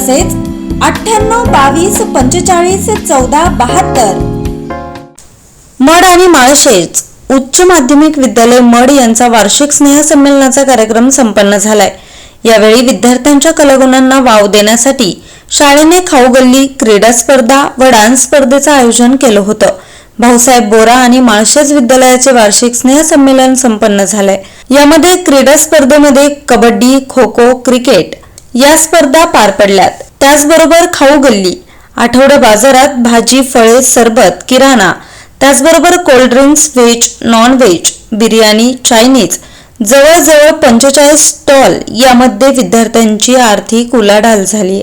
तसेच अठ्ठ्याण्णव बावीस पंचेचाळीस चौदा बहात्तर. मड आणि माळशेज उच्च माध्यमिक विद्यालय मड यांचा वार्षिक स्नेहसंमेलनाचा कार्यक्रम संपन्न झालाय. यावेळी विद्यार्थ्यांच्या कलागुणांना वाव देण्यासाठी शाळेने खाऊ गल्ली क्रीडा स्पर्धा व डान्स स्पर्धेचं आयोजन केलं होतं. भाऊसाहेब बोरा आणि माळशेज विद्यालयाचे वार्षिक स्नेहसंमेलन संपन्न झालंय. यामध्ये क्रीडा स्पर्धेमध्ये कबड्डी खो खो क्रिकेट या स्पर्धा पार पडल्यात. त्याचबरोबर खाऊ गल्ली आठवडा बाजारात भाजी फळे सरबत किराणा त्याचबरोबर cold drinks veg non veg biryani Chinese जवळजवळ पंचेचाळीस स्टॉल यामध्ये विद्यार्थ्यांची आर्थिक उलाढाल झाली.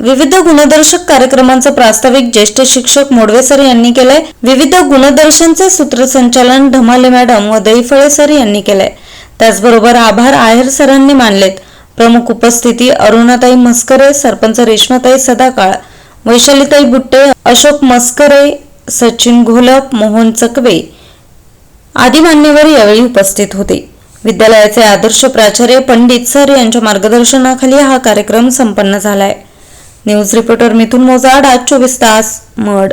विविध गुणदर्शक कार्यक्रमांचं प्रास्ताविक ज्येष्ठ शिक्षक मोडवे सर यांनी केलंय. विविध गुणदर्शनचे सूत्रसंचालन ढमाले मॅडम व दैफळे सर यांनी केलंय. त्याचबरोबर आभार आहेर सरांनी मानलेत. प्रमुख उपस्थिती अरुणाताई मस्करे सरपंच रेश्माताई सदाकाळ वैशालीताई बुट्टे अशोक मस्करे सचिन घोलप मोहन चकवे आदी मान्यवर यावेळी उपस्थित होते. विद्यालयाचे आदर्श प्राचार्य पंडित सर यांच्या मार्गदर्शनाखाली हा कार्यक्रम संपन्न झालाय. न्यूज रिपोर्टर मिथुन मोजाड आज चोवीस तास मड.